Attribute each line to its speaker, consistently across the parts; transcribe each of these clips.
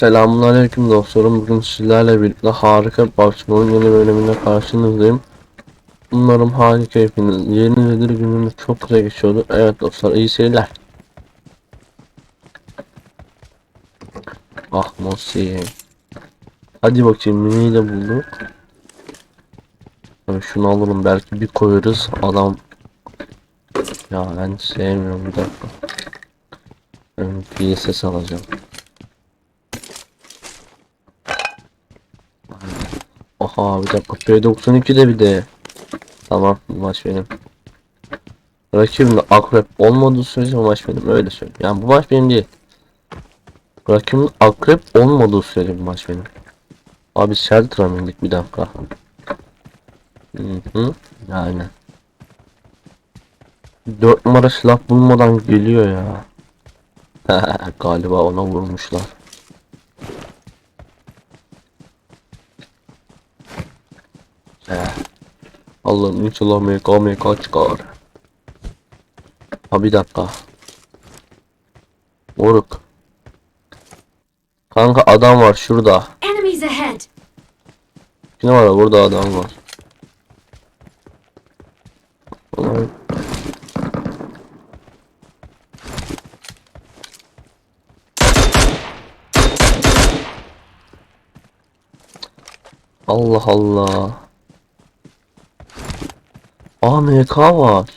Speaker 1: Selamünaleyküm dostlarım. Bugün sizlerle birlikte harika Barcelona yeni bölümünde karşınızdayım. Umarım harika hepiniz. Yeni nedir gününüz çok güzel geçiyordu. Evet dostlar iyi seyirler. Ah Mosi. Hadi bakayım miniyi de bulduk. Tabii şunu alalım belki bir koyarız adam. Ya ben sevmiyorum bir dakika. Ben PSS alacağım. Aha bir dakika P92 de bir de. Tamam maç benim. Rakibimle akrep olmadığı sürece bu maç benim öyle söyleyeyim. Yani bu maç benim değil. Rakibimle akrep olmadığı sürece bu maç benim. Abi shelter'a mı indik bir dakika. Hı hı. Yani. 4 numara silah bulmadan geliyor ya. Galiba ona vurmuşlar. Allah'ım inşallah MK MK çıkar. Ha bir dakika. Moruk. Kanka adam var şurada. Ne var burada adam var. Allah Allah. Aa MK var.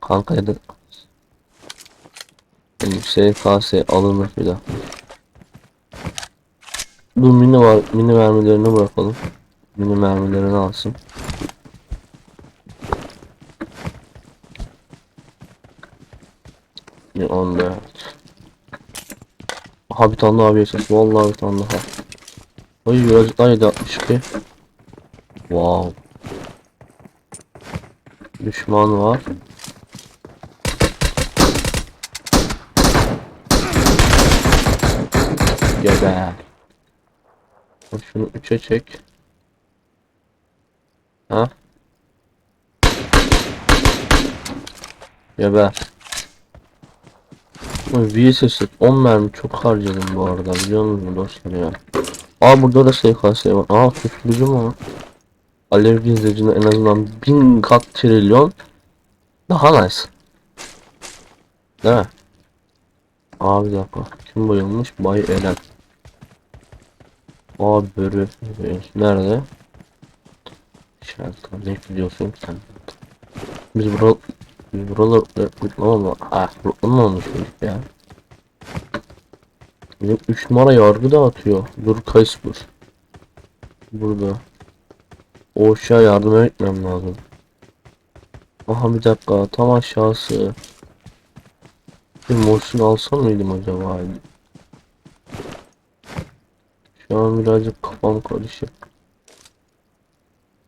Speaker 1: Kanka ya da Benim SKS alınır bir daha. Dur mini var. Mini mermilerini bırakalım. Mini mermilerini alsın. Bir 14. Aha bir tane daha bir ses. Vallahi bir tane daha. Ay birazcık daha 762. Wow. Düşman var. Geber. Şunu 3'e çek. Ha? Geber. VSS 10 mermi çok harcadım bu arada biliyor musunuz dostlar ya. Aa burada da SKS var. Aa susturucu mu? Alev gizleyicine en azından 1000 kat trilyon daha nice. Değil mi? Abi bir. Kim bayılmış? Bay Eren. Abi börü. Nerede? Şarkı ne biliyorsun sen? Biz bura biz buralar rıtlama Ah rıtlamamış ya. Bizim 3 numara yargı dağıtıyor. Dur Kaysbur. Burada. O aşağı yardım etmem lazım. Aha bir dakika tam aşağısı. Bir morsin alsam mıydım acaba? Şu an birazcık kafam karışık.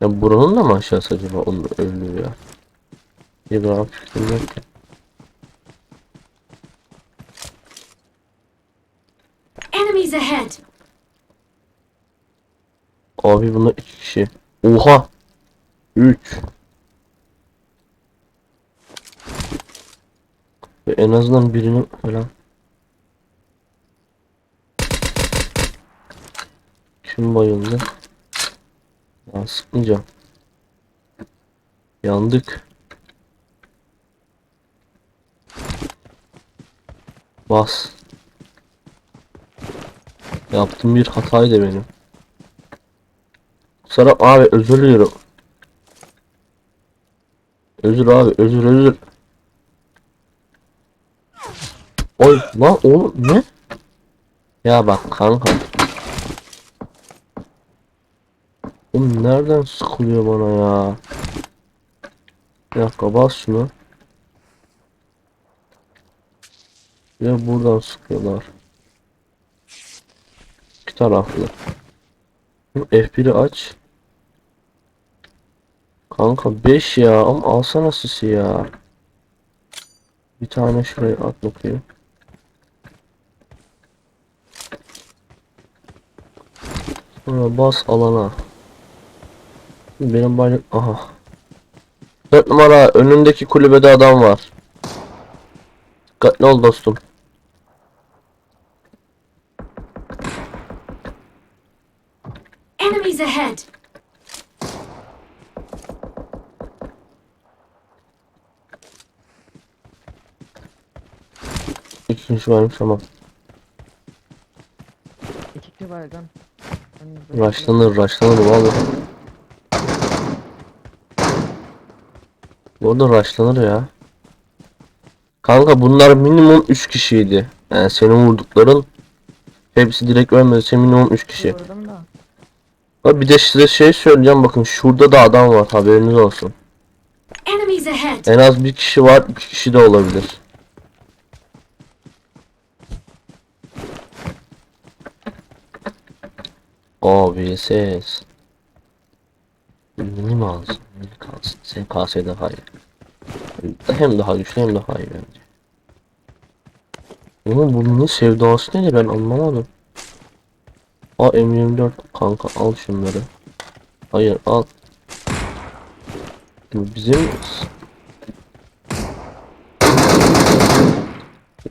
Speaker 1: Ya buranın da mı aşağısı acaba onu öldürüyor? ya? Bir daha fikrim yok.
Speaker 2: Enemies ahead!
Speaker 1: Abi bunlar iki kişi. Oha! 3 Ve en azından birini falan Kim bayıldı? Ya sıkmayacağım. Yandık. Bas. Yaptığım bir hataydı benim. Sana abi özür diliyorum. Özür abi özür özür. Oy lan oğlum ne? Ya bak kanka. Oğlum nereden sıkılıyor bana ya? Bir dakika bas şunu. Ya buradan sıkıyorlar. İki taraflı. F1'i aç. Kanka 5 ya ama alsana sisi ya. Bir tane şuraya at bakayım. Sonra bas alana. Benim bayrak aha. 4 numara önündeki kulübede adam var. Dikkatli ol dostum.
Speaker 2: Enemies ahead!
Speaker 1: İki kişi varmış ama.
Speaker 3: İki kişi baygın. Önünüzde-
Speaker 1: Raşlanır raşlanır vallahi. Bu arada raşlanır ya. Kanka bunlar minimum 3 kişiydi. Yani senin vurdukların hepsi direkt ölmediyse minimum 3 kişi.
Speaker 3: Vurdum da.
Speaker 1: Ha bir de size şey söyleyeceğim bakın şurada da adam var haberiniz olsun. En az bir kişi var, iki kişi de olabilir. O VSS. Mini mi alsın? Mini kalsın. SKS daha iyi. Hem daha güçlü hem daha iyi bence. Ama bu mini sevdası nedir ben anlamadım. A M24 kanka al şunları. Hayır al. Bu bizim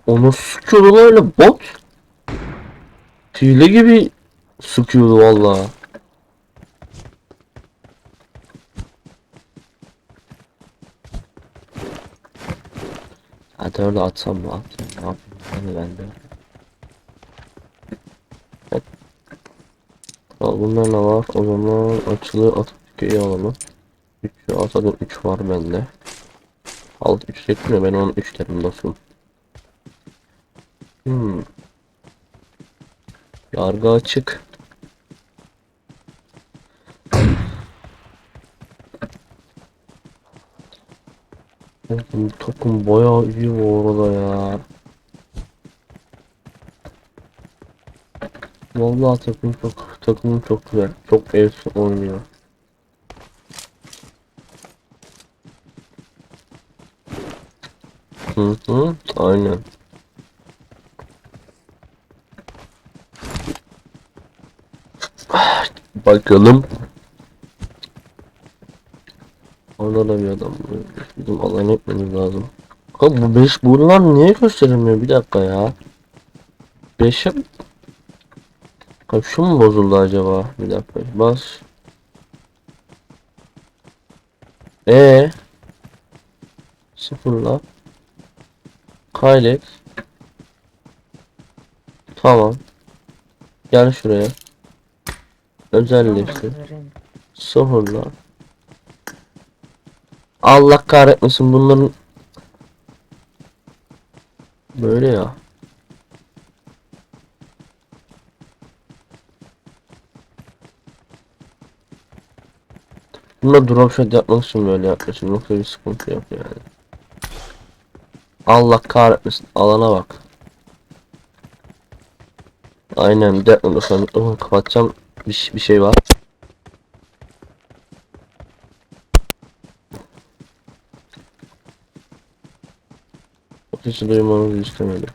Speaker 1: Onu sıkıyordu öyle bot. Hile gibi sıkıyordu valla. Hadi öyle atsam mı atayım ne yapayım hani ben de. Al bunlar ne var o zaman açılı tükeyi alalım. 3 atalım 3 var bende. Alt 3 mi ben onu 3 derim dostum. Hmm. Yargı açık. Oğlum takım bayağı iyi bu arada ya. Vallahi takım çok takımım çok güzel. Çok efsane oynuyor. Hı hı, aynen. Bakalım. Orada da bir adam. Bizim alan etmemiz lazım. Abi bu 5 bunlar niye gösterilmiyor? Bir dakika ya. 5'e Şu mu bozuldu acaba? Bir dakika. Bas. E Sıfırla. Kaydet. Tamam. Gel şuraya. Özelleştir. Sıfırla. Allah kahretmesin bunların böyle ya. Bunlar drop shot yapmak için böyle yapıyorsun yoksa bir sıkıntı yok yani. Allah kahretmesin alana bak. Aynen bir dakika mikrofonu kapatacağım bir, bir şey var. O sesi duymanızı istemedim.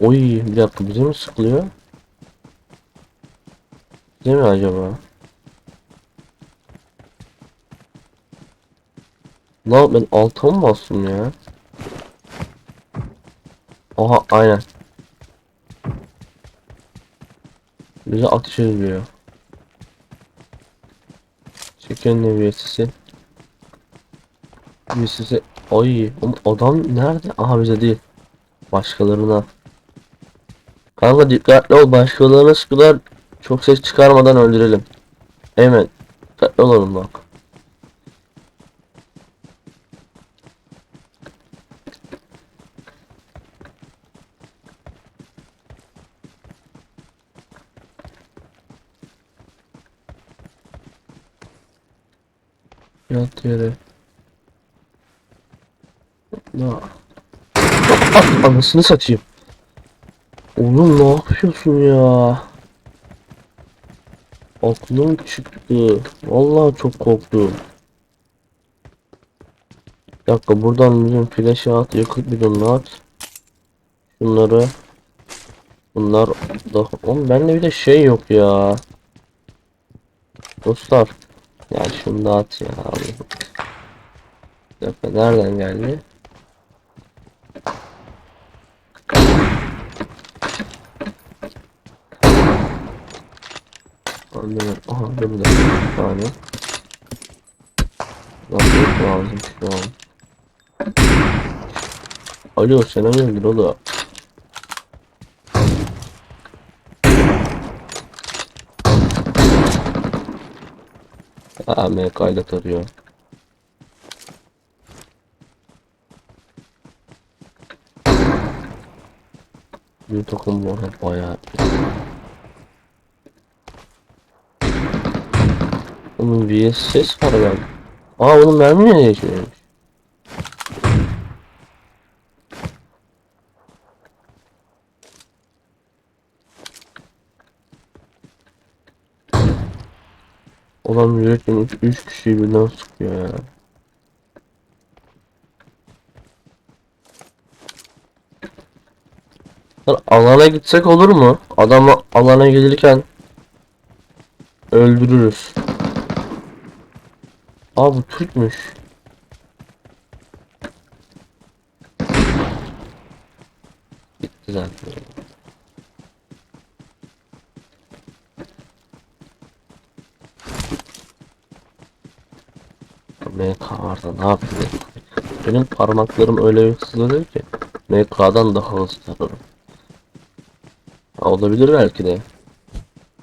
Speaker 1: Oy bir dakika bize mi sıkılıyor? Bize mi acaba? Lan ben alta mı bastım ya? Oha aynen. Bize ateş ediyor. Çeken neviyesisi. Neviyesisi. Ay adam nerede? Aha bize değil. Başkalarına. Kanka dikkatli ol başkalarına sıkılar. Çok ses çıkarmadan öldürelim. Hemen. Dikkatli olalım bak. Yat yere. Ah, anasını satayım. Oğlum ne yapıyorsun ya? Aklım çıktı. Vallahi çok korktum. Bir dakika buradan bizim flash at, yakıt bidonunu at. Şunları. Bunlar da... Oğlum bende bir de şey yok ya. Dostlar. Ya şunu da at ya abi. Bir nereden geldi? Anladım. Aha dur bir. Lan yok lazım şu an. Alo sen hayırdır oğlum? Aa MK ile tarıyor. Bir takım bu arada bayağı Onun VS ses var ben. Aa onun mermi ne değişiyormuş? Olan yürekten 3 3 kişiyi birden sıkıyor ya. Lan alana gitsek olur mu? Adam alana gelirken öldürürüz. Aa bu Türkmüş. Gitti zaten. Ne yapayım? Benim parmaklarım öyle hızlı ki MK'dan daha hızlı tararım. Ha, olabilir belki de.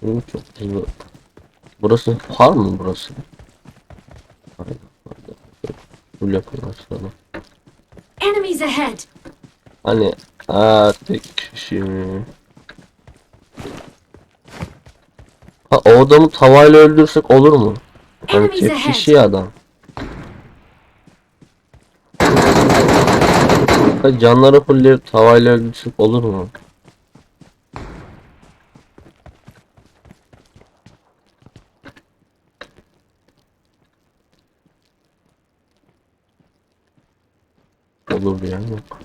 Speaker 1: Benim çok hızlı. Burası par mı burası? Aynen. Full yapıyor aslında.
Speaker 2: Enemies ahead!
Speaker 1: Hani aa tek kişi? Ha o adamı tavayla öldürsek olur mu? Hani tek kişi adam. Ha, canları fullleyip tavayla öldürsek olur mu? Olur bir yer yok.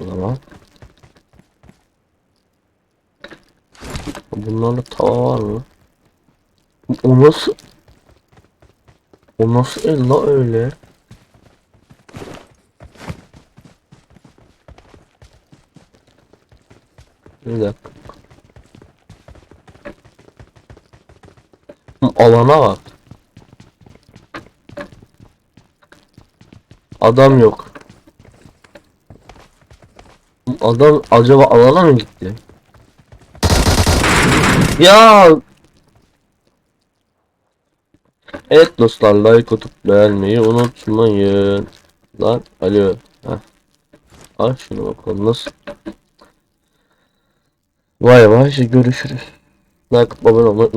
Speaker 1: O zaman Bunlarda tava var mı? O nasıl? O nasıl el öyle? Bir dakika. Alana bak. Adam yok. Adam acaba alana mı gitti? Ya Evet dostlar like atıp beğenmeyi unutmayın. Lan alo. Heh. Al şunu bakalım nasıl. Vay vay görüşürüz. Like abone olmayı